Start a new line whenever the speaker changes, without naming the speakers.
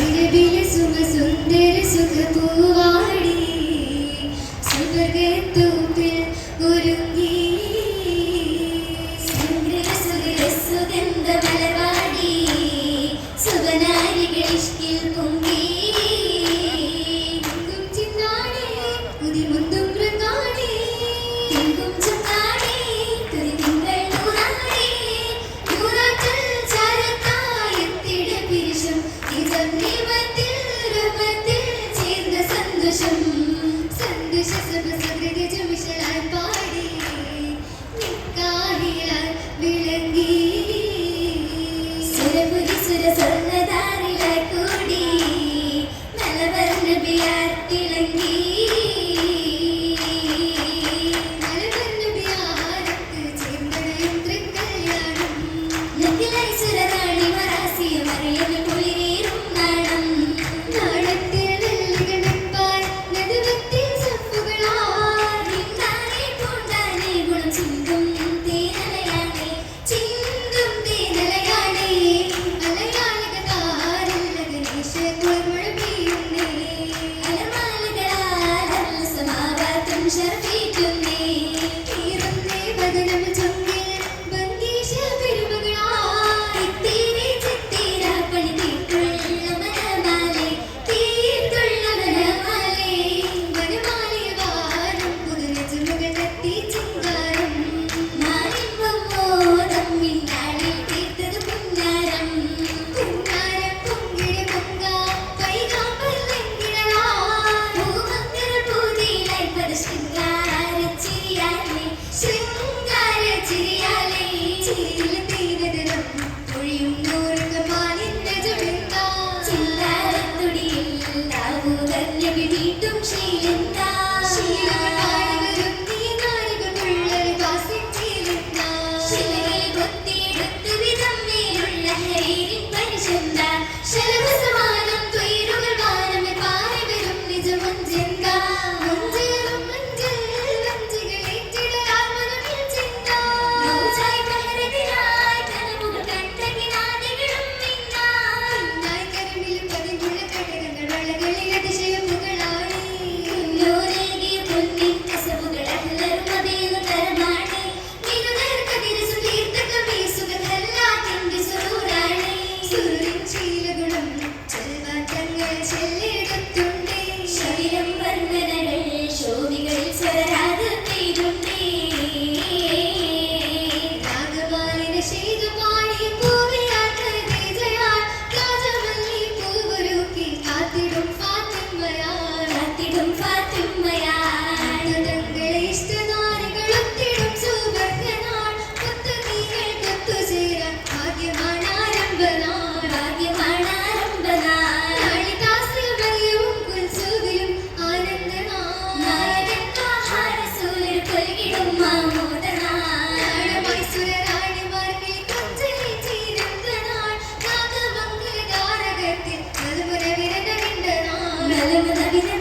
സുരഭിയ സുഖ സുഖ പൂവാടി. മലവാടി. സന്തോഷം. സന്തോഷ സഭ で Hallelujah.